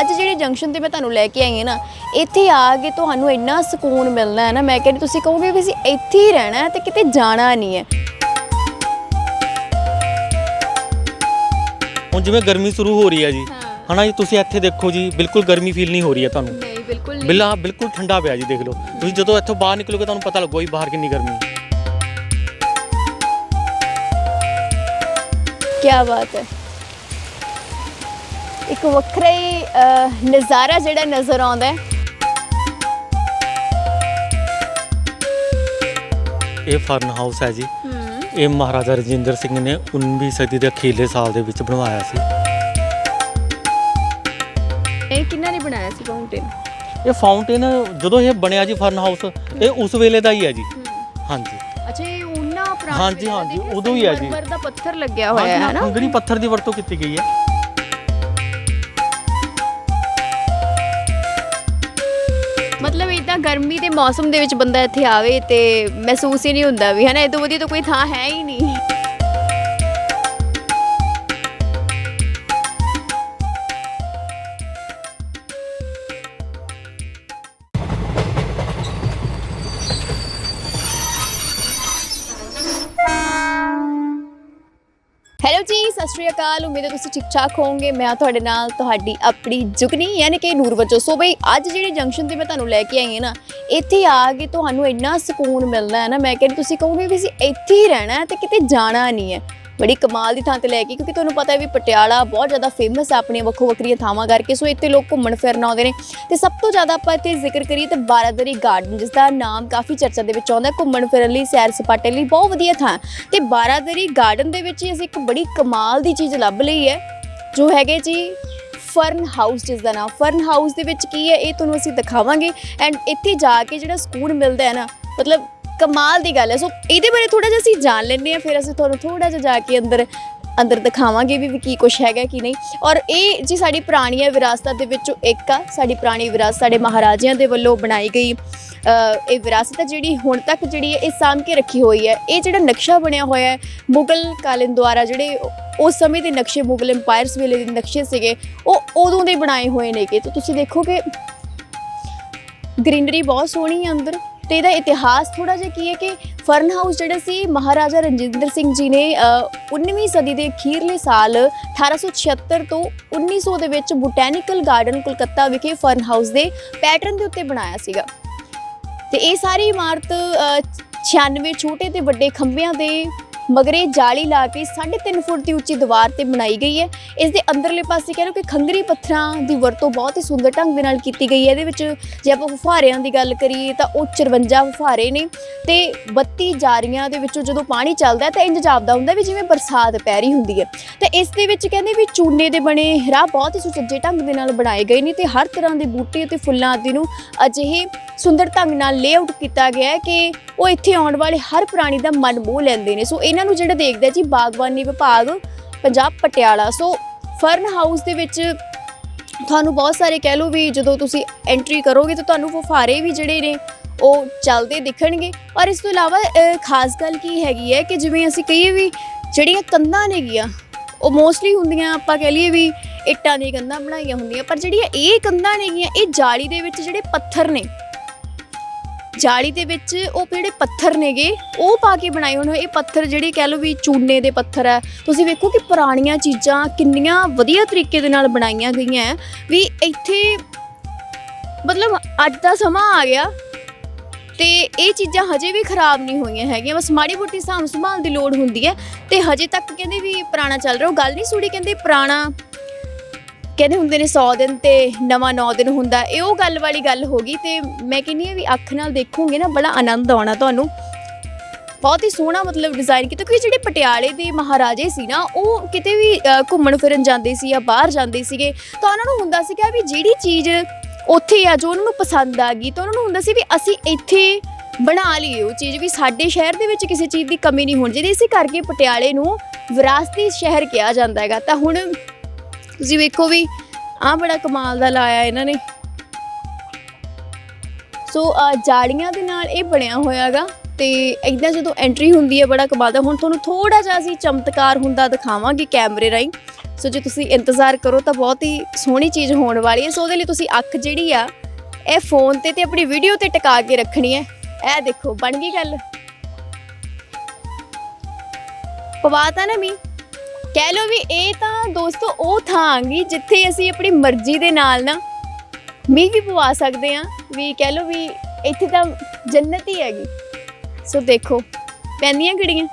ਅੱਜ ਜਿਹੜੇ ਜੰਕਸ਼ਨ ਤੇ ਮੈਂ ਤੁਹਾਨੂੰ ਲੈ ਕੇ ਆਈ ਹਾਂ ਨਾ ਇੱਥੇ ਆ ਕੇ ਤੁਹਾਨੂੰ ਇੰਨਾ ਸਕੂਨ ਮਿਲਣਾ ਹੈ ਨਾ ਮੈਂ ਕਹਿੰਦੀ ਤੁਸੀਂ ਕਹੋਗੇ ਵੀ ਅਸੀਂ ਇੱਥੇ ਹੀ ਰਹਿਣਾ ਹੈ ਤੇ ਕਿਤੇ ਜਾਣਾ ਨਹੀਂ ਹੈ। ਹੁਣ ਜਿਵੇਂ ਗਰਮੀ ਸ਼ੁਰੂ ਹੋ ਰਹੀ ਹੈ ਜੀ ਹਨਾ ਜੀ ਤੁਸੀਂ ਇੱਥੇ ਦੇਖੋ ਜੀ ਬਿਲਕੁਲ ਗਰਮੀ ਫੀਲ ਨਹੀਂ ਹੋ ਰਹੀ ਹੈ ਤੁਹਾਨੂੰ। ਨਹੀਂ ਬਿਲਕੁਲ ਬਿਲਾ ਬਿਲਕੁਲ ਠੰਡਾ ਪਿਆ ਜੀ ਦੇਖ ਲਓ। ਤੁਸੀਂ ਜਦੋਂ ਇੱਥੋਂ ਬਾਹਰ ਨਿਕਲੋਗੇ ਤੁਹਾਨੂੰ ਪਤਾ ਲੱਗੂਗਾ ਜੀ ਬਾਹਰ ਕਿੰਨੀ ਗਰਮੀ ਹੈ। ਕੀ ਬਾਤ ਹੈ। ਇੱਕ ਵੱਖਰਾ ਹੀ ਨਜ਼ਾਰਾ ਜਿਹੜਾ ਨਜ਼ਰ ਆਉਂਦਾ ਹੈ। ਇਹ ਫਰਨ ਹਾਊਸ ਹੈ ਜੀ। ਇਹ ਮਹਾਰਾਜਾ ਰਜਿੰਦਰ ਸਿੰਘ ਨੇ 19ਵੀਂ ਸਦੀ ਦੇ ਅਖੀਰਲੇ ਸਾਲ ਦੇ ਵਿੱਚ ਬਣਵਾਇਆ ਸੀ। ਇਹ ਕਿੰਨਾ ਨੇ ਬਣਾਇਆ ਸੀ ਫਾਊਂਟੇਨ ਇਹ ਫਾਊਂਟੇਨ ਜਦੋਂ ਇਹ ਬਣਿਆ ਜੀ ਫਰਨ ਹਾਊਸ ਇਹ ਉਸ ਵੇਲੇ ਦਾ ਹੀ ਹੈ ਜੀ। ਹਾਂਜੀ। ਅੱਛਾ ਇਹ ਉਹਨਾਂ ਪੁਰਾਣਾ ਹਾਂਜੀ, ਹਾਂਜੀ, ਉਦੋਂ ਹੀ ਹੈ ਜੀ। ਦਾ ਪੱਥਰ ਲੱਗਿਆ ਹੋਇਆ ਹੈ ਨਾ ਹੰਗਰੀ ਪੱਥਰ ਦੀ ਵਰਤੋਂ ਕੀਤੀ ਗਈ ਹੈ। ਮਤਲਬ ਇਦਾਂ ਗਰਮੀ ਦੇ ਮੌਸਮ ਦੇ ਵਿੱਚ ਬੰਦਾ ਇੱਥੇ ਆਵੇ ਤੇ ਮਹਿਸੂਸ ਹੀ ਨਹੀਂ ਹੁੰਦਾ ਵੀ, ਹਨਾ? ਇਹ ਤੋਂ ਵਧੀਆ ਤਾਂ ਕੋਈ ਥਾਂ ਹੈ ਹੀ ਨਹੀਂ। ਸ਼੍ਰੀ ਅਕਾਲ, ਉਮੀਦ ਹੈ ਤੁਸੀਂ ਠੀਕ ਠਾਕ ਹੋਵੋਗੇ। ਮੈਂ ਤੁਹਾਡੇ ਨਾਲ ਤੁਹਾਡੀ ਆਪਣੀ ਜੁਗਨੀ, ਯਾਨੀ ਕਿ ਨੂਰ ਵਜੋ। ਸੋ ਬਈ, ਅੱਜ ਜਿਹੜੇ ਜੰਕਸ਼ਨ ਤੇ ਮੈਂ ਤੁਹਾਨੂੰ ਲੈ ਕੇ ਆਈ ਹਾਂ ਨਾ, ਇੱਥੇ ਆ ਕੇ ਤੁਹਾਨੂੰ ਇੰਨਾ ਸਕੂਨ ਮਿਲਦਾ ਹੈ ਨਾ। ਮੈਂ ਕਹਿੰਦੀ, ਤੁਸੀਂ ਕਹੋਗੇ ਵੀ ਅਸੀਂ ਇੱਥੇ ਹੀ ਰਹਿਣਾ ਹੈ ਤੇ ਕਿਤੇ ਜਾਣਾ ਨਹੀਂ ਹੈ। ਬੜੀ ਕਮਾਲ ਦੀ ਥਾਂ ਤੇ ਲੈ ਕੇ, ਕਿਉਂਕਿ ਤੁਹਾਨੂੰ ਪਤਾ ਹੈ ਵੀ ਪਟਿਆਲਾ ਬਹੁਤ ਜ਼ਿਆਦਾ ਫੇਮਸ ਹੈ ਆਪਣੀਆਂ ਵੱਖੋ ਵੱਖਰੀਆਂ ਥਾਵਾਂ ਕਰਕੇ, ਸੋ ਇੱਥੇ ਲੋਕ ਘੁੰਮਣ ਫਿਰਨ ਆਉਂਦੇ ਨੇ ਤੇ ਸਭ ਤੋਂ ਜ਼ਿਆਦਾ ਆਪਾਂ ਇੱਥੇ ਜ਼ਿਕਰ ਕਰੀਏ ਤਾਂ ਬਾਰਾਦਰੀ ਗਾਰਡਨ ਜਿਸ ਦਾ ਨਾਮ ਕਾਫੀ ਚਰਚਾ ਦੇ ਵਿੱਚ ਆਉਂਦਾ ਘੁੰਮਣ ਫਿਰਨ ਲਈ, ਸੈਰ ਸਪਾਟੇ ਲਈ, ਬਹੁਤ ਵਧੀਆ ਥਾਂ ਹੈ। ਤੇ ਬਾਰਾਦਰੀ ਗਾਰਡਨ ਦੇ ਵਿੱਚ ਹੀ ਅਸੀਂ ਇੱਕ ਬੜੀ ਕਮਾਲ ਦੀ ਚੀਜ਼ ਲੱਭ ਲਈ ਹੈ, ਜੋ ਹੈਗੇ ਜੀ ਫਰਨ ਹਾਊਸ ਜਿਸ ਦਾ ਨਾਮ ਫਰਨ ਹਾਊਸ ਦੇ ਵਿੱਚ ਕੀ ਹੈ, ਇਹ ਤੁਹਾਨੂੰ ਅਸੀਂ ਦਿਖਾਵਾਂਗੇ ਐਂਡ ਇੱਥੇ ਜਾ ਕੇ ਜਿਹੜਾ ਸਕੂਨ ਮਿਲਦਾ ਹੈ ਨਾ, ਮਤਲਬ ਕਮਾਲ ਦੀ ਗੱਲ ਹੈ। ਸੋ ਇਹਦੇ ਬਾਰੇ ਥੋੜਾ ਜਿਹਾ ਅਸੀਂ ਜਾਣ ਲੈਂਦੇ ਹਾਂ, ਫਿਰ ਅਸੀਂ ਤੁਹਾਨੂੰ ਥੋੜਾ ਜਿਹਾ ਜਾ ਕੇ ਅੰਦਰ ਅੰਦਰ ਦਿਖਾਵਾਂਗੇ ਵੀ ਵੀ ਕੀ ਕੁਝ ਹੈਗਾ ਕੀ ਨਹੀਂ। ਔਰ ਇਹ ਜੀ ਸਾਡੀ ਪੁਰਾਣੀਆਂ ਵਿਰਾਸਤਾਂ ਦੇ ਵਿੱਚੋਂ ਇੱਕ ਆ। ਸਾਡੀ ਪੁਰਾਣੀ ਵਿਰਾਸਤ ਸਾਡੇ ਮਹਾਰਾਜਿਆਂ ਦੇ ਵੱਲੋਂ ਬਣਾਈ ਗਈ ਇਹ ਵਿਰਾਸਤ ਹੈ ਜਿਹੜੀ ਹੁਣ ਤੱਕ ਜਿਹੜੀ ਹੈ, ਇਹ ਸਾਂਭ ਕੇ ਰੱਖੀ ਹੋਈ ਹੈ। ਇਹ ਜਿਹੜਾ ਨਕਸ਼ਾ ਬਣਿਆ ਹੋਇਆ ਹੈ, ਮੁਗਲ ਕਾਲਿਨ ਦੁਆਰਾ ਜਿਹੜੇ ਉਸ ਸਮੇਂ ਦੇ ਨਕਸ਼ੇ, ਮੁਗਲ ਐਮਪਾਇਰਸ ਵੇਲੇ ਦੇ ਨਕਸ਼ੇ ਸੀਗੇ, ਉਹ ਉਦੋਂ ਦੇ ਬਣਾਏ ਹੋਏ ਨੇਗੇ। ਤਾਂ ਤੁਸੀਂ ਦੇਖੋਗੇ, ਗ੍ਰੀਨਰੀ ਬਹੁਤ ਸੋਹਣੀ ਹੈ ਅੰਦਰ। ਤੇ ਇਹਦਾ ਇਤਿਹਾਸ ਥੋੜਾ ਜਿਹਾ ਕੀ ਹੈ ਕਿ ਫਰਨ ਹਾਊਸ ਜਿਹੜਾ ਸੀ ਮਹਾਰਾਜਾ ਰਣਜਿੰਦਰ ਸਿੰਘ ਜੀ ਨੇ ਅ, 19ਵੀਂ ਸਦੀ ਦੇ ਅਖੀਰਲੇ ਸਾਲ 1876 ਤੋਂ 1900 ਦੇ ਵਿੱਚ ਬੋਟੈਨੀਕਲ ਗਾਰਡਨ ਕੋਲਕਾਤਾ ਵਿਖੇ ਫਰਨ ਹਾਊਸ ਦੇ ਪੈਟਰਨ ਦੇ ਉੱਤੇ ਬਣਾਇਆ ਸੀਗਾ। ਤੇ ਇਹ ਸਾਰੀ ਇਮਾਰਤ ਅ, 96 ਛੋਟੇ ਤੇ ਵੱਡੇ ਖੰਭਿਆਂ ਦੇ ਮਗਰੇ ਜਾਲੀ ਲਾ ਕੇ 3.5 ਫੁੱਟ ਦੀ ਉੱਚੀ ਦੀਵਾਰ ਤੇ ਬਣਾਈ ਗਈ ਹੈ। ਇਸ ਦੇ ਅੰਦਰਲੇ ਪਾਸੇ ਕਹਿ ਲਓ ਕਿ ਖੰਗਰੀ ਪੱਥਰਾਂ ਦੀ ਵਰਤੋਂ ਬਹੁਤ ਹੀ ਸੁੰਦਰ ਢੰਗ ਦੇ ਨਾਲ ਕੀਤੀ ਗਈ ਹੈ। ਇਹਦੇ ਵਿੱਚ ਜੇ ਆਪਾਂ ਫੁਹਾਰਿਆਂ ਦੀ ਗੱਲ ਕਰੀਏ ਤਾਂ ਉਹ 54 ਫੁਹਾਰੇ ਨੇ ਤੇ 32 ਜਾਰੀਆਂ ਦੇ ਵਿੱਚੋਂ ਜਦੋਂ ਪਾਣੀ ਚੱਲਦਾ ਤਾਂ ਇੰਜ ਜਾਪਦਾ ਹੁੰਦਾ ਵੀ ਜਿਵੇਂ ਬਰਸਾਤ ਪੈ ਰਹੀ ਹੁੰਦੀ ਹੈ। ਤੇ ਇਸ ਦੇ ਵਿੱਚ ਕਹਿੰਦੇ ਵੀ ਚੂਨੇ ਦੇ ਬਣੇ ਰਾਹ ਬਹੁਤ ਹੀ ਸੁਚੱਜੇ ਢੰਗ ਦੇ ਨਾਲ ਬਣਾਏ ਗਏ ਨੇ ਤੇ ਹਰ ਤਰ੍ਹਾਂ ਦੇ ਬੂਟੇ ਅਤੇ ਫੁੱਲਾਂ ਆਦਿ ਨੂੰ ਅਜਿਹੇ ਸੁੰਦਰ ਢੰਗ ਨਾਲ ਲੇਆਊਟ ਕੀਤਾ ਗਿਆ ਹੈ ਕਿ ਉਹ ਇੱਥੇ ਆਉਣ ਵਾਲੇ ਹਰ ਪ੍ਰਾਣੀ ਦਾ ਮਨ ਮੋਹ ਲੈਂਦੇ ਨੇ। ਸੋ ਇਹਨਾਂ ਨੂੰ ਜਿਹੜਾ ਦੇਖਦਾ ਜੀ ਬਾਗਬਾਨੀ ਵਿਭਾਗ, Punjab Patiala. So fern house ਦੇ ਵਿੱਚ ਤੁਹਾਨੂੰ ਬਹੁਤ ਸਾਰੇ ਕਹਿ ਲਓ ਵੀ ਜਦੋਂ ਤੁਸੀਂ ਐਂਟਰੀ ਕਰੋਗੇ ਤਾਂ ਤੁਹਾਨੂੰ ਫੁਫਾਰੇ ਵੀ ਜਿਹੜੇ ਨੇ ਉਹ ਚੱਲਦੇ ਦਿਖਣਗੇ। ਔਰ ਇਸ ਤੋਂ ਇਲਾਵਾ ਖਾਸ ਗੱਲ ਕੀ ਹੈਗੀ ਹੈ ਕਿ ਜਿਵੇਂ ਅਸੀਂ ਕਹੀਏ ਵੀ ਜਿਹੜੀਆਂ ਕੰਧਾਂ ਨੇਗੀਆਂ, ਉਹ ਮੋਸਟਲੀ ਹੁੰਦੀਆਂ ਆਪਾਂ ਕਹਿ ਲਈਏ ਵੀ ਇੱਟਾਂ ਦੀਆਂ ਕੰਧਾਂ ਬਣਾਈਆਂ ਹੁੰਦੀਆਂ। ਪਰ ਜਿਹੜੀਆਂ ਇਹ ਕੰਧਾਂ ਨੇਗੀਆਂ, ਇਹ ਜਾਲੀ ਦੇ ਵਿੱਚ ਜਿਹੜੇ ਪੱਥਰ ਨੇ ਜਾਲੀ ਦੇ ਵਿੱਚ ਉਹ ਜਿਹੜੇ ਪੱਥਰ ਨੇਗੇ, ਉਹ ਪਾ ਕੇ ਬਣਾਏ ਹੋਣ ਇਹ ਪੱਥਰ ਜਿਹੜੇ ਕਹਿ ਲਓ ਵੀ ਚੂਨੇ ਦੇ ਪੱਥਰ ਹੈ। ਤੁਸੀਂ ਵੇਖੋ ਕਿ ਪੁਰਾਣੀਆਂ ਚੀਜ਼ਾਂ ਕਿੰਨੀਆਂ ਵਧੀਆ ਤਰੀਕੇ ਦੇ ਨਾਲ ਬਣਾਈਆਂ ਗਈਆਂ ਹੈ। ਵੀ ਇੱਥੇ ਮਤਲਬ ਅੱਜ ਦਾ ਸਮਾਂ ਆ ਗਿਆ ਤੇ ਇਹ ਚੀਜ਼ਾਂ ਹਜੇ ਵੀ ਖਰਾਬ ਨਹੀਂ ਹੋਈਆਂ ਹੈਗੀਆਂ। ਬਸ ਮਾੜੀ ਮੋਟੀ ਸਾਂਭ ਸੰਭਾਲ ਦੀ ਲੋੜ ਹੁੰਦੀ ਹੈ ਤੇ ਹਜੇ ਤੱਕ ਕਹਿੰਦੇ ਵੀ ਪੁਰਾਣਾ ਚੱਲ ਰਿਹਾ। ਉਹ ਗੱਲ ਨਹੀਂ ਸੁਣੀ ਕਹਿੰਦੇ ਪੁਰਾਣਾ ਕਹਿੰਦੇ ਹੁੰਦੇ ਨੇ 100 ਦਿਨ ਤੇ ਨਵਾਂ 9 ਦਿਨ ਹੁੰਦਾ, ਇਹ ਉਹ ਗੱਲ ਵਾਲੀ ਗੱਲ ਹੋ ਗਈ ਤੇ ਮੈਂ ਕਹਿੰਨੀ ਆ ਵੀ ਅੱਖ ਨਾਲ ਦੇਖੋਗੇ ਨਾ ਬੜਾ ਆਨੰਦ ਆਉਣਾ ਤੁਹਾਨੂੰ। ਬਹੁਤ ਹੀ ਸੋਹਣਾ ਮਤਲਬ ਡਿਜ਼ਾਈਨ ਕੀਤਾ, ਕਿਉਂਕਿ ਜਿਹੜੇ ਪਟਿਆਲੇ ਦੇ ਮਹਾਰਾਜੇ ਸੀ ਨਾ, ਉਹ ਕਿਤੇ ਵੀ ਘੁੰਮਣ ਫਿਰਨ ਜਾਂਦੇ ਸੀ ਜਾਂ ਬਾਹਰ ਜਾਂਦੇ ਸੀਗੇ, ਤਾਂ ਉਹਨਾਂ ਨੂੰ ਹੁੰਦਾ ਸੀਗਾ ਵੀ ਜਿਹੜੀ ਚੀਜ਼ ਉੱਥੇ ਆ, ਜੋ ਉਹਨਾਂ ਨੂੰ ਪਸੰਦ ਆ ਗਈ, ਤਾਂ ਉਹਨਾਂ ਨੂੰ ਹੁੰਦਾ ਸੀ ਵੀ ਅਸੀਂ ਇੱਥੇ ਬਣਾ ਲਈਏ ਉਹ ਚੀਜ਼, ਵੀ ਸਾਡੇ ਸ਼ਹਿਰ ਦੇ ਵਿੱਚ ਕਿਸੇ ਚੀਜ਼ ਦੀ ਕਮੀ ਨਹੀਂ ਹੋਣੀ ਚਾਹੀਦੀ, ਇਸੇ ਕਰਕੇ ਪਟਿਆਲੇ ਨੂੰ ਵਿਰਾਸਤੀ ਸ਼ਹਿਰ ਕਿਹਾ ਜਾਂਦਾ ਹੈਗਾ। ਤਾਂ ਹੁਣ ਤੁਸੀਂ ਵੇਖੋ ਵੀ ਆਹ ਬੜਾ ਕਮਾਲ ਦਾ ਲਾਇਆ ਇਹਨਾਂ ਨੇ। ਸੋ ਅ, ਜਾਲੀਆਂ ਦੇ ਨਾਲ ਇਹ ਬਣਿਆ ਹੋਇਆਗਾ ਤੇ ਇਦਾਂ ਜਦੋਂ ਐਂਟਰੀ ਹੁੰਦੀ ਹੈ ਬੜਾ ਕਮਾਲ ਦਾ। ਹੁਣ ਤੁਹਾਨੂੰ ਥੋੜਾ ਜਿਹਾ ਅਸੀਂ ਚਮਤਕਾਰ ਹੁੰਦਾ ਦਿਖਾਵਾਂਗੇ ਕੈਮਰੇ ਰਾਹੀਂ। ਸੋ ਜੇ ਤੁਸੀਂ ਇੰਤਜ਼ਾਰ ਕਰੋ ਤਾਂ ਬਹੁਤ ਹੀ ਸੋਹਣੀ ਚੀਜ਼ ਹੋਣ ਵਾਲੀ ਹੈ। ਸੋ ਉਹਦੇ ਲਈ ਤੁਸੀਂ ਅੱਖ ਜਿਹੜੀ ਆ ਇਹ ਫੋਨ ਤੇ ਤੇ ਆਪਣੀ ਵੀਡੀਓ ਤੇ ਟਿਕਾ ਕੇ ਰੱਖਣੀ ਹੈ। ਇਹ ਦੇਖੋ ਬਣ ਗਈ ਗੱਲ। ਪਵਾਤਾ ਨਾ ਮੀ ਕਹਿ ਲਓ ਵੀ ਇਹ ਤਾਂ ਦੋਸਤੋ ਉਹ ਥਾਂ ਆਂਗੀ ਜਿੱਥੇ ਅਸੀਂ ਆਪਣੀ ਮਰਜ਼ੀ ਦੇ ਨਾਲ ਨਾ ਮੀਂਹ ਵੀ ਪਵਾ ਸਕਦੇ ਆ ਵੀ ਕਹਿ ਲਓ ਵੀ ਇੱਥੇ ਤਾਂ ਜੰਨਤ ਹੀ ਹੈਗੀ। ਸੋ ਦੇਖੋ, ਪੈਂਦੀਆਂ ਕਿਹੜੀਆਂ?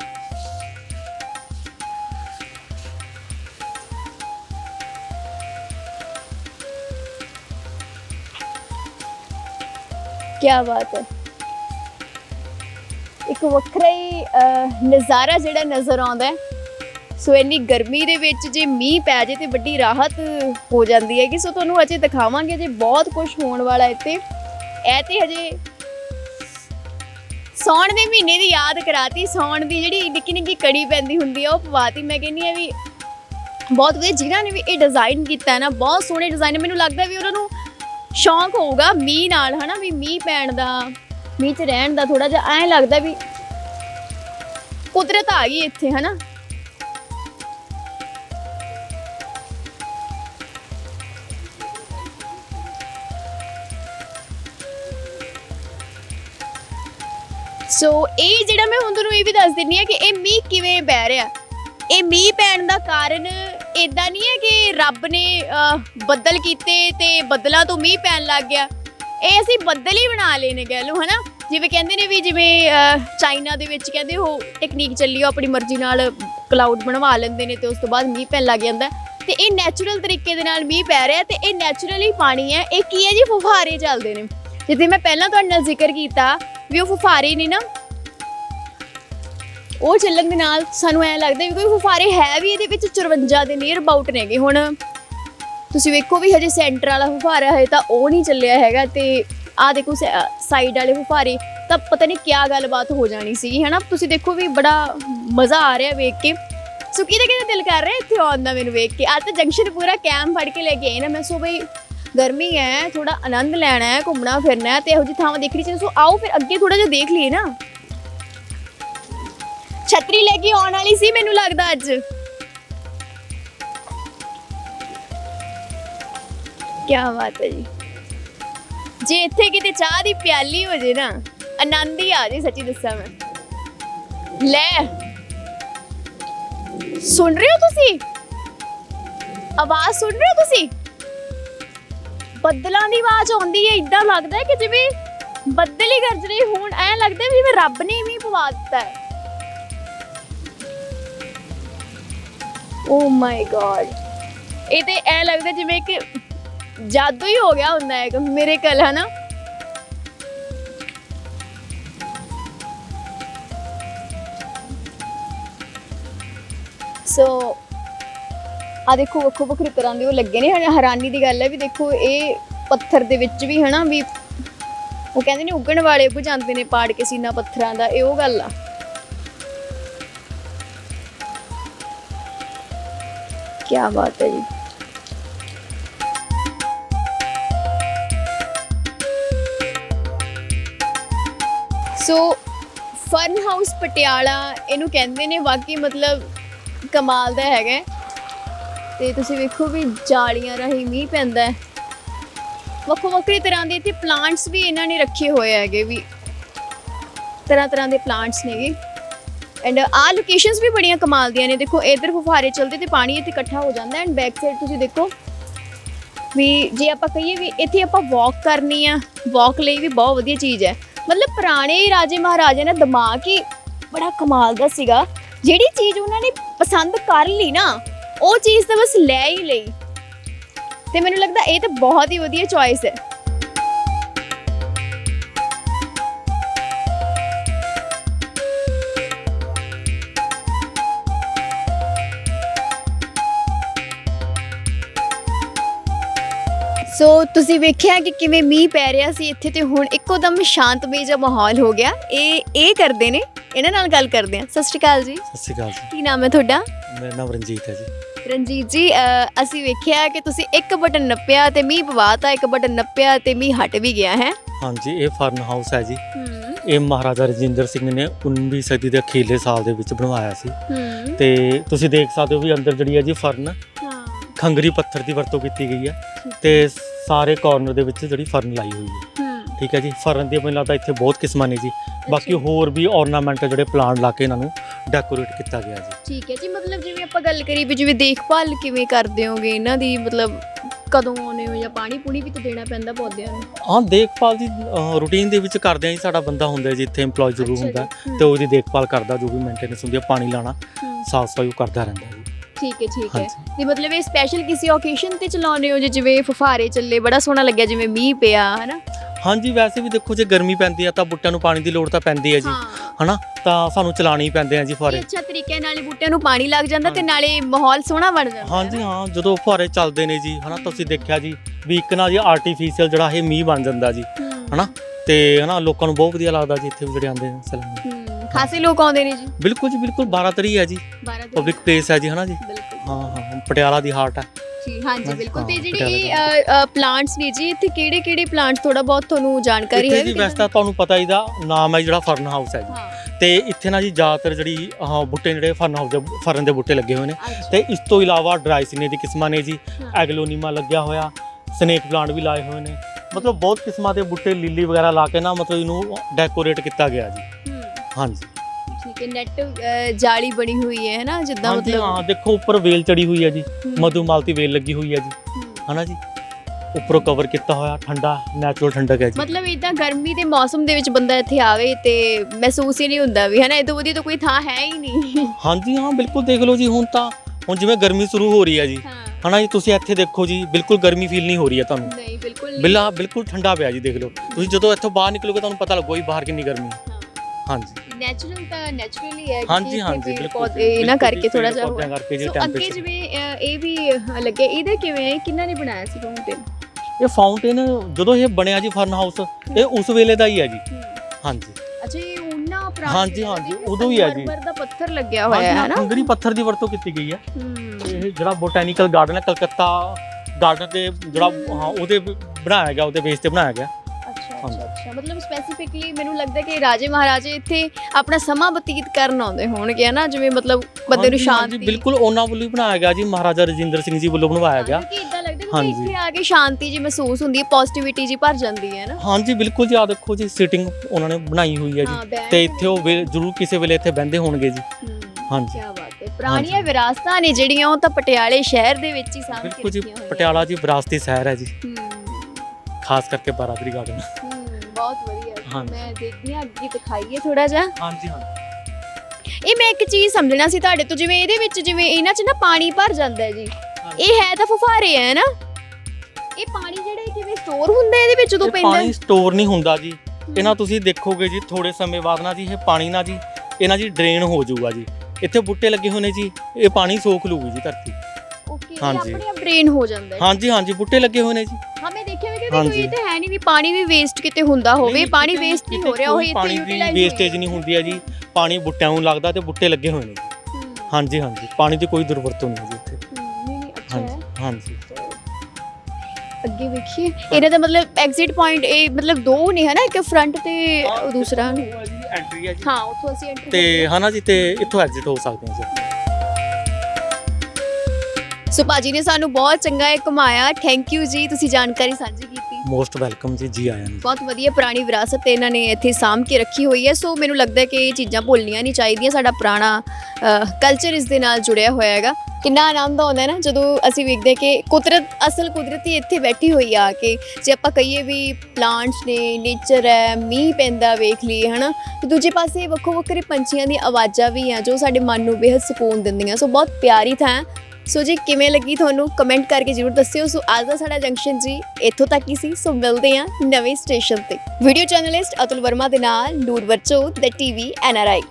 ਕੀ ਬਾਤ ਹੈ। ਇੱਕ ਵੱਖਰਾ ਹੀ ਨਜ਼ਾਰਾ ਜਿਹੜਾ ਨਜ਼ਰ ਆਉਂਦਾ ਹੈ। ਸੋ ਇੰਨੀ ਗਰਮੀ ਦੇ ਵਿੱਚ ਜੇ ਮੀਂਹ ਪੈ ਜੇ ਤੇ ਵੱਡੀ ਰਾਹਤ ਹੋ ਜਾਂਦੀ ਹੈ ਕਿ ਸੋ ਤੁਹਾਨੂੰ ਅਜੇ ਦਿਖਾਵਾਂਗੇ ਜੇ ਬਹੁਤ ਕੁਝ ਹੋਣ ਵਾਲਾ ਇੱਥੇ। ਇਹ ਤੇ ਹਜੇ ਸੌਣ ਦੇ ਮਹੀਨੇ ਦੀ ਯਾਦ ਕਰਾਤੀ। ਸੌਣ ਦੀ ਜਿਹੜੀ ਨਿੱਕੀ ਨਿੱਕੀ ਕੜੀ ਪੈਂਦੀ ਹੁੰਦੀ ਆ, ਉਹ ਪਵਾਤੀ। ਮੈਂ ਕਹਿੰਨੀ ਆ ਵੀ ਬਹੁਤ ਵਧੀਆ, ਜਿਨ੍ਹਾਂ ਨੇ ਵੀ ਇਹ ਡਿਜ਼ਾਈਨ ਕੀਤਾ ਹੈ ਨਾ, ਬਹੁਤ ਸੋਹਣੇ ਡਿਜ਼ਾਈਨ ਮੈਨੂੰ ਲੱਗਦਾ ਵੀ ਉਹਨਾਂ ਨੂੰ ਸ਼ੌਂਕ ਹੋਊਗਾ ਮੀਂਹ ਨਾਲ, ਹਨਾ, ਵੀ ਮੀਂਹ ਪੈਣ ਦਾ, ਮੀਂਹ 'ਚ ਰਹਿਣ ਦਾ ਥੋੜਾ ਜਿਹਾ। ਐਂ ਲੱਗਦਾ ਵੀ ਕੁਦਰਤ ਆ ਗਈ ਇੱਥੇ, ਹਨਾ। ਸੋ ਇਹ ਜਿਹੜਾ ਮੈਂ ਹੁਣ ਤੁਹਾਨੂੰ ਇਹ ਵੀ ਦੱਸ ਦਿੰਨੀ ਆ ਕਿ ਇਹ ਮੀਂਹ ਕਿਵੇਂ ਪੈ ਰਿਹਾ? ਇਹ ਮੀਂਹ ਪੈਣ ਦਾ ਕਾਰਨ ਇਦਾਂ ਨਹੀਂ ਹੈ ਕਿ ਰੱਬ ਨੇ ਬੱਦਲ ਕੀਤੇ ਤੇ ਬੱਦਲਾਂ ਤੋਂ ਮੀਂਹ ਪੈਣ ਲੱਗ ਗਿਆ। ਇਹ ਅਸੀਂ ਬੱਦਲ ਹੀ ਬਣਾ ਲਏ ਨੇ ਕਹਿ ਲਓ, ਹਨਾ? ਜਿਵੇਂ ਕਹਿੰਦੇ ਨੇ ਵੀ ਜਿਵੇਂ ਚਾਈਨਾ ਦੇ ਵਿੱਚ ਕਹਿੰਦੇ ਉਹ ਟੈਕਨੀਕ ਚੱਲੀ, ਉਹ ਆਪਣੀ ਮਰਜ਼ੀ ਨਾਲ ਕਲਾਊਡ ਬਣਵਾ ਲੈਂਦੇ ਨੇ ਤੇ ਉਸ ਤੋਂ ਬਾਅਦ ਮੀਂਹ ਪੈਣ ਲੱਗ ਜਾਂਦਾ। ਤੇ ਇਹ ਨੈਚੁਰਲ ਤਰੀਕੇ ਦੇ ਨਾਲ ਮੀਂਹ ਪੈ ਰਿਹਾ ਤੇ ਇਹ ਨੈਚੁਰਲੀ ਪਾਣੀ ਹੈ। ਇਹ ਕੀ ਹੈ ਜੀ? ਫੁਹਾਰੇ ਚੱਲਦੇ ਨੇ। ਜਿੱਥੇ ਮੈਂ ਪਹਿਲਾਂ ਤੁਹਾਡੇ ਨਾਲ ਜ਼ਿਕਰ ਕੀਤਾ ਵੀ ਉਹ ਫੁਫਾਰੇ ਨੇ ਨਾ। ਉਹ ਚੱਲਣ ਦੇ ਨਾਲ ਸਾਨੂੰ ਐ ਲੱਗਦਾ ਵੀ ਕੋਈ ਫੁਫਾਰੇ ਹੈ ਵੀ ਇਹਦੇ ਵਿੱਚ 54 ਦੇ ਨੀਅਰ ਅਬਾਊਟ ਨੇਗੇ ਹੁਣ। ਤੁਸੀਂ ਵੇਖੋ ਵੀ ਹਜੇ ਸੈਂਟਰ ਵਾਲਾ ਫੁਫਾਰਾ ਹੈ ਤਾਂ ਉਹ ਨਹੀਂ ਚੱਲਿਆ ਹੈਗਾ ਤੇ ਆ ਦੇਖੋ ਸਾਈਡ ਵਾਲੇ ਫੁਫਾਰੇ, ਤਾਂ ਪਤਾ ਨਹੀਂ ਕਿਆ ਗੱਲਬਾਤ ਹੋ ਜਾਣੀ ਸੀਗੀ, ਹਨਾ? ਤੁਸੀਂ ਦੇਖੋ ਵੀ ਬੜਾ ਮਜ਼ਾ ਆ ਰਿਹਾ ਵੇਖ ਕੇ। ਸੋ ਕਿਹਦਾ ਕਿਹਦਾ ਦਿਲ ਕਰ ਰਿਹਾ ਇੱਥੇ ਆਉਣ ਦਾ ਮੈਨੂੰ ਵੇਖ ਕੇ? ਅੱਜ ਤਾਂ ਜੰਕਸ਼ਨ ਪੂਰਾ ਕੈਮ ਫੜ ਕੇ ਲੈ ਕੇ ਆਏ ਨਾ ਮੈਂ, ਸੋ ਬਈ ਗਰਮੀ ਹੈ ਥੋੜਾ ਆਨੰਦ ਲੈਣਾ ਹੈ, ਘੁੰਮਣਾ, ਫਿਰਨਾ ਹੈ ਤੇ ਇਹੋ ਜਿਹੀ ਥਾਵਾਂ ਦੇਖਣੀ ਚਾਹੀਦੀ ਸੋ ਆਓ ਫਿਰ ਅੱਗੇ ਥੋੜਾ ਜਿਹਾ ਦੇਖ ਲਈਏ ਨਾ। ਛਤਰੀ ਲੈ ਕੇ ਆਉਣ ਵਾਲੀ ਸੀ ਮੈਨੂੰ ਲੱਗਦਾ ਅੱਜ। ਕੀ ਬਾਤ ਹੈ ਜੀ। ਜੇ ਇੱਥੇ ਕਿਤੇ ਚਾਹ ਦੀ ਪਿਆਲੀ ਹੋ ਜੇ ਨਾ, ਆਨੰਦ ਹੀ ਆ ਜੇ, ਸੱਚੀ ਦੱਸਾਂ ਮੈਂ। ਲੈ। ਸੁਣ ਰਹੇ ਹੋ ਤੁਸੀਂ? ਆਵਾਜ਼ ਸੁਣ ਰਹੇ ਹੋ ਤੁਸੀਂ? ਬੱਦਲਾਂ ਦੀ ਆਵਾਜ਼ ਆਉਂਦੀ ਹੈ ਇਦਾਂ ਲੱਗਦਾ ਹੈ ਕਿ ਜਿਵੇਂ ਬੱਦਲ ਹੀ ਗਰਜ ਰਹੇ ਹੋਣ। ਐ ਲੱਗਦਾ ਵੀ ਜਿਵੇਂ ਰੱਬ ਨੇ ਵੀ ਪਵਾ ਦਿੱਤਾ ਹੈ ਓ ਮਾਈ ਗॉड ਇਹ ਤੇ ਐ ਲੱਗਦਾ ਜਿਵੇਂ ਕਿ ਜਾਦੂ ਹੀ ਹੋ ਗਿਆ ਹੁੰਦਾ ਹੈ ਮੇਰੇ ਕਲ, ਹਨਾ? ਸੋ ਆ ਦੇਖੋ, ਵੱਖੋ ਵੱਖਰੇ ਤਰ੍ਹਾਂ ਦੇ ਉਹ ਲੱਗੇ ਨੇ। ਹਨਾ, ਹੈਰਾਨੀ ਦੀ ਗੱਲ ਹੈ ਵੀ ਦੇਖੋ, ਇਹ ਪੱਥਰ ਦੇ ਵਿੱਚ ਵੀ ਹਨਾ ਵੀ ਉਹ ਕਹਿੰਦੇ ਨੇ ਉੱਗਣ ਵਾਲੇ ਉੱਗ ਜਾਂਦੇ ਨੇ ਪਾੜ ਕੇ ਸੀਨਾ ਪੱਥਰਾਂ ਦਾ, ਇਹ ਉਹ ਗੱਲ ਆ। ਕੀ ਬਾਤ ਹੈ ਜੀ। ਸੋ ਫਨ ਹਾਊਸ ਪਟਿਆਲਾ ਇਹਨੂੰ ਕਹਿੰਦੇ ਨੇ, ਵਾਕਈ ਮਤਲਬ ਕਮਾਲ ਦਾ ਹੈਗਾ ਤੇ ਤੁਸੀਂ ਵੇਖੋ ਵੀ ਜਾਲੀਆਂ ਰਾਹੀਂ ਮੀਂਹ ਪੈਂਦਾ ਹੈ। ਵੱਖੋ ਵੱਖਰੇ ਤਰ੍ਹਾਂ ਦੇ ਇੱਥੇ ਪਲਾਂਟਸ ਵੀ ਇਹਨਾਂ ਨੇ ਰੱਖੇ ਹੋਏ ਹੈਗੇ ਵੀ। ਤਰ੍ਹਾਂ ਤਰ੍ਹਾਂ ਦੇ ਪਲਾਂਟਸ ਨੇਗੇ ਐਂਡ ਆ ਲੋਕੇਸ਼ਨਸ ਵੀ ਬੜੀਆਂ ਕਮਾਲ ਦੀਆਂ ਨੇ। ਦੇਖੋ, ਇਧਰ ਫੁਫਾਰੇ ਚਲਦੇ ਤੇ ਪਾਣੀ ਇੱਥੇ ਇਕੱਠਾ ਹੋ ਜਾਂਦਾ ਐਂਡ ਬੈਕ ਸਾਈਡ ਤੁਸੀਂ ਦੇਖੋ। ਵੀ ਜੇ ਆਪਾਂ ਕਹੀਏ ਵੀ ਇੱਥੇ ਆਪਾਂ ਵਾਕ ਕਰਨੀ ਆ ਵਾਕ ਲਈ ਵੀ ਬਹੁਤ ਵਧੀਆ ਚੀਜ਼ ਹੈ। ਮਤਲਬ ਪੁਰਾਣੇ ਰਾਜੇ ਮਹਾਰਾਜੇ ਦਾ ਦਿਮਾਗ ਹੀ ਬੜਾ ਕਮਾਲ ਦਾ ਸੀਗਾ। ਜਿਹੜੀ ਚੀਜ਼ ਉਹਨਾਂ ਨੇ ਪਸੰਦ ਕਰ ਲਈ ਨਾ ਉਹ ਚੀਜ਼ ਤਾਂ ਬਸ ਲੈ ਹੀ ਲਈ। ਤੇ ਮੈਨੂੰ ਲੱਗਦਾ ਇਹ ਤਾਂ ਬਹੁਤ ਹੀ ਵਧੀਆ ਚੋਇਸ ਹੈ। ਸੋ ਤੁਸੀਂ ਵੇਖਿਆ ਕਿ ਕਿਵੇਂ ਮੀਂਹ ਪੈ ਰਿਹਾ ਸੀ ਇੱਥੇ ਤੇ ਹੁਣ ਇੱਕੋ ਦਮ ਸ਼ਾਂਤਮਈ ਜਿਹਾ ਮਾਹੌਲ ਹੋ ਗਿਆ। ਇਹ ਇਹ ਕਰਦੇ ਨੇ। ਇਹਨਾਂ ਨਾਲ ਗੱਲ ਕਰਦੇ ਆ ਸਤਿ ਸ਼੍ਰੀ ਅਕਾਲ ਜੀ। ਸਤਿ ਸ਼੍ਰੀ ਅਕਾਲ ਜੀ। ਕੀ ਨਾਮ ਹੈ ਤੁਹਾਡਾ? ਮੇਰਾ ਨਾਮ ਰਣਜੀਤ ਹੈ ਜੀ। ਰਣਜੀਤ ਜੀ ਅਸੀਂ ਵੇਖਿਆ ਕਿ ਤੁਸੀਂ ਇੱਕ ਬਟਨ ਨੱਪਿਆ ਤੇ ਮੀਂਹ ਪਵਾਤਾ ਇੱਕ ਬਟਨ ਨੱਪਿਆ ਤੇ ਮੀਂਹ ਹਟ ਵੀ ਗਿਆ ਹੈ? ਹਾਂਜੀ ਇਹ ਫਰਨ ਹਾਊਸ ਹੈ ਜੀ। ਹੂੰ। ਇਹ ਮਹਾਰਾਜਾ ਰਜਿੰਦਰ ਸਿੰਘ ਨੇ 19ਵੀਂ ਸਦੀ ਦੇ ਅਖੀਰਲੇ ਸਾਲ ਦੇ ਵਿੱਚ ਬਣਵਾਇਆ ਸੀ। ਹੂੰ। ਤੇ ਤੁਸੀਂ ਦੇਖ ਸਕਦੇ ਹੋ ਵੀ ਅੰਦਰ ਜਿਹੜੀ ਹੈ ਜੀ ਫਰਨ ਹਾਂ। ਖੰਗਰੀ ਪੱਥਰ ਦੀ ਵਰਤੋਂ ਕੀਤੀ ਗਈ ਹੈ। ਤੇ ਸਾਰੇ ਕਾਰਨਰ ਦੇ ਵਿੱਚ ਜਿਹੜੀ ਫਰਨ ਲਾਈ ਹੋਈ ਹੂੰ। ਠੀਕ ਹੈ ਜੀ ਫਰਨ ਦੇ ਮੈਨੂੰ ਲੱਗਦਾ ਇੱਥੇ ਬਹੁਤ ਕਿਸਮਾਂ ਨੇ ਜੀ। ਬਾਕੀ। ਹੋਰ ਵੀ ornament ਜਿਹੜੇ ਪਲਾਂਟ ਲਾ ਕੇ ਇਹਨਾਂ ਨੂੰ ਡੈਕੋਰੇਟ ਕੀਤਾ ਗਿਆ ਜੀ। ਠੀਕ ਹੈ ਜੀ ਮਤਲਬ ਜਿਵੇਂ ਆਪਾਂ ਗੱਲ ਕਰੀ ਵੀ ਜਿਵੇਂ ਦੇਖਭਾਲ ਕਿਵੇਂ ਕਰਦੇ ਹੋਗੇ ਇਹਨਾਂ ਦੀ ਮਤਲਬ ਕਦੋਂ ਆਉਨੇ ਹੋ ਜਾਂ ਪਾਣੀ ਪੂਣੀ ਵੀ ਤਾਂ ਦੇਣਾ ਪੈਂਦਾ ਪੌਦਿਆਂ ਨੂੰ? ਹਾਂ ਦੇਖਭਾਲ ਦੀ ਰੂਟੀਨ ਦੇ ਵਿੱਚ ਕਰਦੇ ਆ ਜੀ ਸਾਡਾ ਬੰਦਾ ਹੁੰਦਾ ਜੀ ਇੱਥੇ EMPLOYE ਜ਼ਰੂਰ ਅੱਛਾ ਹੁੰਦਾ ਜੀ, ਤੇ ਉਹਦੀ ਦੇਖਭਾਲ ਕਰਦਾ ਜੋ ਵੀ ਮੇਨਟੇਨੈਂਸ ਹੁੰਦੀ ਹੈ ਪਾਣੀ ਲਾਣਾ ਸਾਫ਼ ਸਫ਼ਾਈ ਉਹ ਕਰਦਾ ਰਹਿੰਦਾ ਜੀ। ਠੀਕ ਹੈ ਠੀਕ ਹੈ। ਹਾਂਜੀ। ਤੇ ਮਤਲਬ ਇਹ ਸਪੈਸ਼ਲ ਕਿਸੇ ਓਕੇਸ਼ਨ ਤੇ ਚਲਾਉਨੇ ਹੋ ਜੇ ਜਿਵੇਂ ਫੁਫਾਰੇ ਚੱਲੇ ਬੜਾ ਸੋਹਣਾ ਲੱਗਿਆ ਜਿਵੇਂ ਮੀਂਹ ਪਿਆ ਹਨਾ? ਹਾਂਜੀ ਵੈਸੇ ਵੀ ਦੇਖੋ ਜੇ ਗਰਮੀ ਪੈਂਦੀ ਆ ਤਾਂ ਬੂਟਿਆਂ ਨੂੰ ਪਾਣੀ ਦੀ ਲੋੜ ਤਾਂ ਪੈਂਦੀ ਹੈ ਜੀ। ਹਾਂ। ਹਨਾ? ਤਾਂ ਸਾਨੂੰ ਚਲਾਣੇ ਪੈਂਦੇ ਆ ਜੀ ਫੁਹਾਰੇ। ਅੱਛਾ ਤਰੀਕੇ ਨਾਲ ਹੀ ਬੂਟਿਆਂ ਨੂੰ ਪਾਣੀ ਲੱਗ ਜਾਂਦਾ ਤੇ। ਨਾਲੇ ਮਾਹੌਲ ਸੋਹਣਾ ਬਣ ਜਾਂਦਾ। ਹਾਂਜੀ ਹਾਂ ਜਦੋਂ ਫੁਹਾਰੇ ਚੱਲਦੇ ਨੇ ਜੀ ਹਨਾ ਤੁਸੀਂ ਦੇਖਿਆ ਜੀ ਵੀ ਇੱਕ ਨਾ ਜੀ ਆਰਟੀਫੀਸ਼ੀਅਲ ਜਿਹੜਾ ਇਹ ਮੀਂਹ ਬਣ ਜਾਂਦਾ ਜੀ ਹਨਾ? ਤੇ ਹਨਾ ਲੋਕਾਂ ਨੂੰ ਬਹੁਤ ਵਧੀਆ ਲੱਗਦਾ ਜੀ ਇੱਥੇ ਵੀ ਜਿਹੜੇ ਆਉਂਦੇ ਨੇ ਸੈਲਾਨੀ। ਖਾਸੇ ਲੋਕ ਆਉਂਦੇ ਨੇ ਜੀ। ਬਿਲਕੁਲ ਜੀ ਬਿਲਕੁਲ 12 ਤਰੀ ਹੈ ਜੀ। 12 ਦਿਨ ਪਬਲਿਕ ਪਲੇਸ ਹੈ ਜੀ ਹਨਾ ਜੀ? ਬਿਲਕੁਲ। ਹਾਂ ਹਾਂ ਪਟਿਆਲਾ ਦੀ ਹਾਰਟ ਹੈ। ਜੀ ਹਾਂਜੀ ਬਿਲਕੁਲ। ਤੇ ਜਿਹੜੇ ਇਹ ਪਲਾਂਟਸ ਨੇ ਜੀ ਇੱਥੇ ਕਿਹੜੇ ਕਿਹੜੇ ਪਲਾਂਟ ਥੋੜਾ ਬਹੁਤ ਤੁਹਾਨੂੰ ਜਾਣਕਾਰੀ ਹੈ? ਜੀ ਵੈਸੇ ਤਾਂ ਤੁਹਾਨੂੰ ਪਤਾ ਹੀ ਦਾ ਨਾਮ ਹੈ ਜਿਹੜਾ ਫਰਨ ਹਾਊਸ ਹੈ ਜੀ। ਤੇ ਇੱਥੇ ਨਾ ਜੀ ਜ਼ਿਆਦਾਤਰ ਜਿਹੜੀ ਆਹ ਬੂਟੇ ਜਿਹੜੇ ਫਰਨ ਹਾਊਸ ਦੇ ਫਰਨ ਦੇ ਬੂਟੇ ਲੱਗੇ ਹੋਏ ਨੇ। ਤੇ ਇਸ ਤੋਂ ਇਲਾਵਾ ਡਰਾਈ ਸੀਨੇ ਦੀ ਕਿਸਮਾਂ ਨੇ ਜੀ। ਐਗਲੋਨੀਮਾ ਲੱਗਿਆ ਹੋਇਆ ਸਨੇਕ ਪਲਾਂਟ ਵੀ ਲਾਏ ਹੋਏ ਨੇ। ਮਤਲਬ ਬਹੁਤ ਕਿਸਮਾਂ ਦੇ ਬੂਟੇ ਲੀਲੀ ਵਗੈਰਾ ਲਾ ਕੇ ਨਾ ਮਤਲਬ ਇਹਨੂੰ ਡੈਕੋਰੇਟ ਕੀਤਾ ਗਿਆ ਜੀ। ਹਾਂਜੀ। ਠੀਕ ਹੈ ਨੈਟ ਜਾਲੀ ਬਣੀ ਹੋਈ ਹੈ ਨਾ ਜਿੱਦਾਂ ਹਾਂਜੀ ਮਤਲਬ ਹਾਂ ਦੇਖੋ ਉੱਪਰ ਵੇਲ ਚੜੀ ਹੋਈ ਹੈ ਜੀ ਮਧੂਮਾਲਤੀ ਵੇਲ ਲੱਗੀ ਹੋਈ ਹੈ ਜੀ। ਹਨਾ ਜੀ? ਉੱਪਰੋਂ ਕਵਰ ਕੀਤਾ ਹੋਇਆ ਠੰਡਾ ਨੈਚੁਰਲ ਠੰਡਕ ਹੈ ਜੀ। ਮਤਲਬ ਇਦਾਂ ਗਰਮੀ ਦੇ ਮੌਸਮ ਦੇ ਵਿੱਚ ਬੰਦਾ ਇੱਥੇ ਆਵੇ ਤੇ ਮਹਿਸੂਸ ਹੀ ਨਹੀਂ ਹੁੰਦਾ ਵੀ ਹਨਾ? ਇਹ ਤੋਂ ਵਧੀਆ ਤਾਂ ਕੋਈ ਥਾਂ ਹੈ ਹੀ ਨਹੀਂ। ਹਾਂਜੀ ਹਾਂ ਬਿਲਕੁਲ ਦੇਖ ਲਓ ਜੀ ਹੁਣ ਤਾਂ ਹੁਣ ਜਿਵੇਂ ਗਰਮੀ ਸ਼ੁਰੂ ਹੋ ਰਹੀ ਹੈ ਜੀ ਹਾਂ। ਹਨਾ ਜੀ ਤੁਸੀਂ ਇੱਥੇ ਦੇਖੋ ਜੀ ਬਿਲਕੁਲ ਗਰਮੀ ਫੀਲ ਨਹੀਂ ਹੋ ਰਹੀ ਹੈ ਤੁਹਾਨੂੰ। ਨਹੀਂ ਬਿਲਕੁਲ ਨਹੀਂ ਬਿੱਲਾ ਬਿਲਕੁਲ ਠੰਡਾ ਪਿਆ ਜੀ ਦੇਖ ਲਓ। ਤੁਸੀਂ ਜਦੋਂ ਇੱਥੋਂ ਬਾਹਰ ਨਿਕਲੋਗੇ ਤੁਹਾਨੂੰ ਪਤਾ ਲੱਗੋ ਜੀ ਬਾਹਰ ਕਿੰਨੀ ਗਰਮੀ ਹੈ। ਹਾਂਜੀ। ਨੈਚੁਰਲ ਤਾਂ ਨੈਚੁਰਲੀ ਹੈ ਹਾਂਜੀ ਹਾਂਜੀ ਬਿਲਕੁਲ ਪੌਦੇ ਇਹਨਾਂ ਬਿਲਕੁਲ ਕਰਕੇ ਥੋੜਾ ਜਿਹਾ ਪੌਦਿਆਂ ਹੋਇਆ। ਕਰਕੇ ਜੀ ਸੋ ਅੱਗੇ ਜਿਵੇਂ ਅ, ਇਹ ਵੀ ਅ, ਲੱਗਿਆ ਇਹਦਾ ਕਿਵੇਂ ਹੈ? ਕਿੰਨਾ ਨੇ ਬਣਾਇਆ ਸੀ ਫਾਊਂਟੇਨ ਇਹ ਫਾਊਂਟੇਨ ਜਦੋਂ ਇਹ ਬਣਿਆ ਜੀ ਫਰਨ ਹਾਊਸ ਇਹ ਉਸ ਵੇਲੇ ਦਾ ਹੀ ਹੈ ਜੀ। ਹਾਂਜੀ। ਅੱਛਾ ਇਹ ਉਹਨਾਂ ਪੁਰਾਣਾ ਹਾਂਜੀ, ਜਿਹੜਾ ਹਾਂਜੀ, ਉਦੋਂ ਹੀ ਹੈ ਜੀ। ਸੰਗਮਰਮਰ ਦਾ ਪੱਥਰ ਲੱਗਿਆ ਹੋਇਆ ਹੈ ਨਾ ਹੰਗਰੀ ਪੱਥਰ ਦੀ ਵਰਤੋਂ ਕੀਤੀ ਗਈ ਹੈ। ਹੂੰ। ਇਹ ਜਿਹੜਾ ਬੋਟੈਨੀਕਲ ਗਾਰਡਨ ਹੈ ਕਲਕੱਤਾ ਗਾਰਡਨ ਦੇ ਜਿਹੜਾ ਹਾਂ ਉਹਦੇ ਬਣਾਇਆ ਗਿਆ ਉਹਦੇ ਬੇਸ ਤੇ ਬਣਾਇਆ ਗਿਆ। ਅੱਛਾ ਮਤਲਬ ਸਪੈਸੀਫਿਕਲੀ ਮੈਨੂੰ ਲੱਗਦਾ ਕਿ ਰਾਜੇ ਮਹਾਰਾਜੇ ਇੱਥੇ ਆਪਣਾ ਸਮਾਂ ਬਤੀਤ ਕਰਨ ਆਉਂਦੇ ਹੋਣਗੇ ਨਾ ਜਿਵੇਂ ਮਤਲਬ ਬੰਦੇ ਨੂੰ ਹਾਂਜੀ, ਹਾਂਜੀ, ਸ਼ਾਂਤੀ ਬਿਲਕੁਲ ਉਹਨਾਂ ਵੱਲੋਂ ਹੀ ਬਣਾਇਆ ਗਿਆ ਜੀ ਮਹਾਰਾਜਾ ਰਜਿੰਦਰ ਸਿੰਘ ਜੀ ਵੱਲੋਂ ਬਣਵਾਇਆ ਗਿਆ। ਕਿਉਂਕਿ ਇਦਾਂ ਲੱਗਦਾ ਕਿ ਹਾਂਜੀ। ਇੱਥੇ ਆ ਕੇ ਸ਼ਾਂਤੀ ਜੀ ਮਹਿਸੂਸ ਹੁੰਦੀ ਹੈ ਪੋਜ਼ਿਟਿਵਿਟੀ ਜੀ ਭਰ ਜਾਂਦੀ ਹੈ ਨਾ ਹਾਂਜੀ ਬਿਲਕੁਲ ਜੀ ਆ ਦੇਖੋ ਜੀ ਸਿਟਿੰਗ ਉਹਨਾਂ ਨੇ ਬਣਾਈ ਹੋਈ ਹੈ ਜੀ। ਬੈਠ ਤੇ ਇੱਥੇ ਉਹ ਵੇ- ਜ਼ਰੂਰ ਕਿਸੇ ਵੇਲੇ ਇੱਥੇ ਬਹਿੰਦੇ ਹੋਣਗੇ ਜੀ। ਹਾਂਜੀ। ਕੀ ਬਾਤ ਹੈ। ਪੁਰਾਣੀਆਂ ਵਿਰਾਸਤਾਂ ਨੇ ਜਿਹੜੀਆਂ ਉਹ ਤਾਂ ਪਟਿਆਲੇ ਸ਼ਹਿਰ ਦੇ ਵਿੱਚ ਹੀ ਸਾਂਭ ਕੇ ਬਿਲਕੁਲ ਜੀ ਰੱਖੀਆਂ ਹੋਈਆਂ ਪਟਿਆਲਾ ਜੀ ਵਿਰਾਸਤੀ ਸ਼ਹਿਰ ਹੈ ਜੀ। ਖਾਸ ਕਰਕੇ ਬਾਰਾਦਰੀ ਗਾਰਡਨ। ਬਹੁਤ ਵਧੀਆ ਹਾਂਜੀ। ਮੈਂ ਦੇਖਦੀ ਹਾਂ ਅੱਗੇ ਦਿਖਾਈਏ ਥੋੜਾ ਜਿਹਾ। ਹਾਂਜੀ ਹਾਂ ਇਹ ਮੈਂ ਇੱਕ ਚੀਜ਼ ਸਮਝਣਾ ਸੀ ਤੁਹਾਡੇ ਤੋਂ ਜਿਵੇਂ ਇਹਦੇ ਵਿੱਚ ਜਿਵੇਂ ਇਹਨਾਂ 'ਚ ਨਾ ਪਾਣੀ ਭਰ ਜਾਂਦਾ ਹੈ ਜੀ ਇਹ ਹੈ ਤਾਂ ਫੁਫਾਰੇ ਹੈ ਨਾ ਇਹ ਪਾਣੀ ਜਿਹੜਾ ਇਹ ਕਿਵੇਂ ਸਟੋਰ ਹੁੰਦਾ ਇਹਦੇ ਵਿੱਚ ਜਦੋਂ ਇਹ ਪੈਂਦਾ? ਪਾਣੀ ਸਟੋਰ ਨਹੀਂ ਹੁੰਦਾ ਜੀ। ਇਹਨਾਂ ਤੁਸੀਂ ਦੇਖੋਗੇ ਜੀ ਥੋੜੇ ਸਮੇਂ ਬਾਅਦ ਨਾ ਜੀ ਇਹ ਪਾਣੀ ਨਾ ਜੀ ਇਹਨਾਂ ਜੀ ਡਰੇਨ ਹੋ ਜਾਊਗਾ ਜੀ। ਇੱਥੇ ਬੂਟੇ ਲੱਗੇ ਹੋਏ ਨੇ ਜੀ ਇਹ ਪਾਣੀ ਸੋਖ ਲੂਗੀ ਜੀ ਧਰਤੀ। ਓਕੇ ਇਹ ਹਾਂਜੀ। ਆਪਣੇ ਆਪ ਡਰੇਨ ਹੋ ਜਾਂਦਾ ਹੈ ਹਾਂਜੀ ਹਾਂਜੀ ਬੂਟੇ ਲੱਗੇ ਹੋਏ ਨੇ ਜੀ। ਹਾਂ ਮੈਂ ਦੇਖਿਆ ਵੀ ਕਿ ਦੇਖੋ ਹਾਂਜੀ। ਇਹ ਤਾਂ ਹੈ ਨਹੀਂ ਵੀ ਪਾਣੀ ਵੀ ਵੇਸਟ ਕਿਤੇ ਹੁੰਦਾ ਹੋਵੇ ਪਾਣੀ ਵੇਸਟ ਨਹੀਂ ਹੋ ਰਿਹਾ ਉਹ ਇੱਥੇ ਪਾਣੀ ਦੀ ਯੂਟਿਲਾਈਜ਼ ਵੇਸਟੇਜ ਨਹੀਂ ਹੁੰਦੀ ਹੈ ਜੀ। ਪਾਣੀ ਬੂਟਿਆਂ ਨੂੰ ਲੱਗਦਾ ਤੇ ਬੂਟੇ ਲੱਗੇ ਹੋਏ ਨੇ ਜੀ। ਹਾਂਜੀ ਹਾਂਜੀ। ਪਾਣੀ ਦੀ ਕੋਈ ਦੁਰਵਰਤੋਂ ਨਹੀਂ ਜੀ ਇੱਥੇ। ਨਹੀਂ ਨਹੀਂ ਅੱਛਾ ਹੈ। ਹਾਂਜੀ। ਹਾਂਜੀ ਅੱਗੇ ਵੇਖੀਏ ਇਹਨਾਂ ਦਾ ਮਤਲਬ ਐਗਜ਼ਿਟ ਪੁਆਇੰਟ ਇਹ ਮਤਲਬ ਦੋ ਨੇ ਹਨਾ ਇੱਕ ਫਰੰਟ ਤੇ ਦੂਸਰਾ ਜੀ ਐਂਟਰੀ ਹੈ ਜੀ। ਹਾਂ ਉੱਥੋਂ ਅਸੀਂ ਐਂਟਰ ਤੇ ਹਨਾ ਜੀ ਤੇ ਇੱਥੋਂ ਐਗਜ਼ਿਟ ਹੋ ਸਕਦੇ ਹਾਂ ਜੀ। ਸੋ ਭਾਜੀ ਨੇ ਸਾਨੂੰ ਬਹੁਤ ਚੰਗਾ ਇਹ ਘੁਮਾਇਆ। ਥੈਂਕ ਯੂ ਜੀ ਤੁਸੀਂ ਜਾਣਕਾਰੀ ਸਾਂਝੀ ਕੀਤੀ ਮੋਸਟ ਵੈਲਕਮ ਜੀ ਜੀ ਆਇਆਂ ਨੂੰ। ਬਹੁਤ ਵਧੀਆ ਪੁਰਾਣੀ ਵਿਰਾਸਤ ਤੇ ਇਹਨਾਂ ਨੇ ਇੱਥੇ ਸਾਂਭ ਕੇ ਰੱਖੀ ਹੋਈ ਹੈ, ਸੋ ਮੈਨੂੰ ਲੱਗਦਾ ਹੈ ਕਿ ਇਹ ਚੀਜ਼ਾਂ ਭੁੱਲਣੀਆਂ ਨਹੀਂ ਚਾਹੀਦੀਆਂ, ਸਾਡਾ ਪੁਰਾਣਾ ਕਲਚਰ ਇਸ ਦੇ ਨਾਲ ਜੁੜਿਆ ਹੋਇਆ ਹੈਗਾ। ਕਿੰਨਾ ਆਨੰਦ ਆਉਂਦਾ ਹੈ ਨਾ, ਜਦੋਂ ਅਸੀਂ ਵੇਖਦੇ ਹਾਂ ਕਿ ਕੁਦਰਤ, ਅਸਲ ਕੁਦਰਤੀ ਇੱਥੇ ਬੈਠੀ ਹੋਈ ਆ ਕਿ, ਜੇ ਆਪਾਂ ਕਹੀਏ ਵੀ ਪਲਾਂਟਸ ਨੇ ਨੇਚਰ ਹੈ, ਮੀਂਹ ਪੈਂਦਾ ਵੇਖ ਲਈਏ, ਹਨਾ, ਤੇ ਦੂਜੇ ਪਾਸੇ ਵੱਖੋ ਵੱਖਰੇ ਪੰਛੀਆਂ ਦੀਆਂ ਆਵਾਜ਼ਾਂ ਵੀ ਆ, ਜੋ ਸਾਡੇ ਮਨ ਨੂੰ ਬੇहद ਸਕੂਨ ਦਿੰਦੀਆਂ, ਸੋ ਬਹੁਤ ਪਿਆਰੀ ਥਾਂ ਸੋ ਜੀ ਕਿਵੇਂ ਲੱਗੀ ਤੁਹਾਨੂੰ ਕਮੈਂਟ ਕਰਕੇ ਜਰੂਰ ਦੱਸਿਓ। ਸੋ ਅੱਜ ਦਾ ਸਾਡਾ ਜੰਕਸ਼ਨ ਜੀ ਇੱਥੋਂ ਤੱਕ ਹੀ ਸੀ। ਸੋ ਮਿਲਦੇ ਹਾਂ ਨਵੇਂ ਸਟੇਸ਼ਨ ਤੇ। ਵੀਡੀਓ ਜਰਨਲਿਸਟ ਅਤੁਲ ਵਰਮਾ ਦੇ ਨਾਲ ਨੂਰ ਵਰਚੋ ਦ ਟੀਵੀ ਐਨਆਰਆਈ